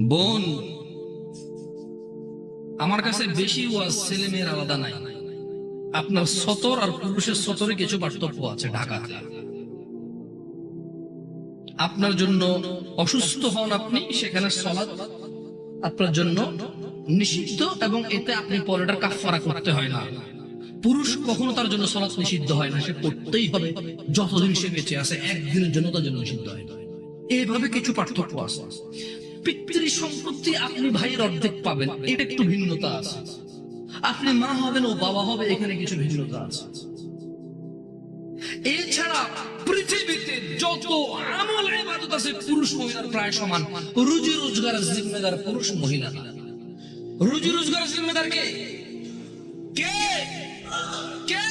বোন, আমার কাছে বেশি ওয়াজ ছেলে মেয়ের আলাদা নাই। আপনার সতর আর পুরুষের সতরে কিছু পার্থক্য আছে ঢাকাতে। আপনার জন্য অসুস্থ হন আপনি, সেখানে সলাৎ। আপনার জন্য নিষিদ্ধ এবং এতে আপনি পরেটার কাফারা করতে হয় না। পুরুষ কখনো তার জন্য সলাৎ নিষিদ্ধ হয় না, সে করতেই হবে। যতদিন সে বেঁচে আছে, একদিনের জন্য তার জন্য নিষিদ্ধ হয় এইভাবে কিছু পার্থক্য আছে। পিতৃ সম্পত্তি আপনি ভাইয়ের অর্ধেক পাবেন, এটা একটু ভিন্নতা আছে। আপনি মা হবেন ও বাবা হবে, এখানে কিছু ভিন্নতা আছে। এছাড়া পৃথিবীতে যত আমল ইবাদত আছে, পুরুষ মহিলার প্রায় সমান। রুজি রোজগারের জিম্মেদার পুরুষ মহিলা। রুজি রোজগারের জিম্মেদার কে? কে? কে?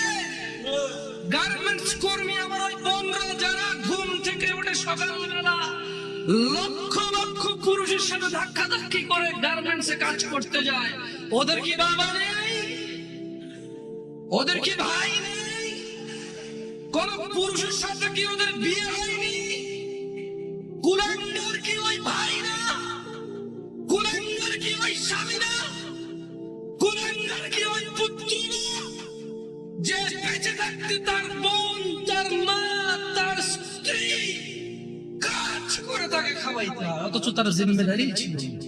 গার্মেন্টস কর্মী আমার ওই বোনরা যারা ঘুম থেকে উঠে সকালবেলা, লক্ষ পুরুষের সাথে ধাক্কা ধাক্কি করে গার্মেন্টস কাজ করতে যায়। ওদের কি বাবা নেই? ওদের কি ভাই নেই? কোন পুরুষের সাথে কি ওদের বিয়ে হয়নি? কুলাঙ্গার কি ওই ভাই না? কুলাঙ্গার কি ওই স্বামী না? কুলাঙ্গার কি ওই পুত্র না? যে বেঁচে থাকতে তার খাওয়াইতে হয় অথচ তার জিম্মেদারি ছিল না।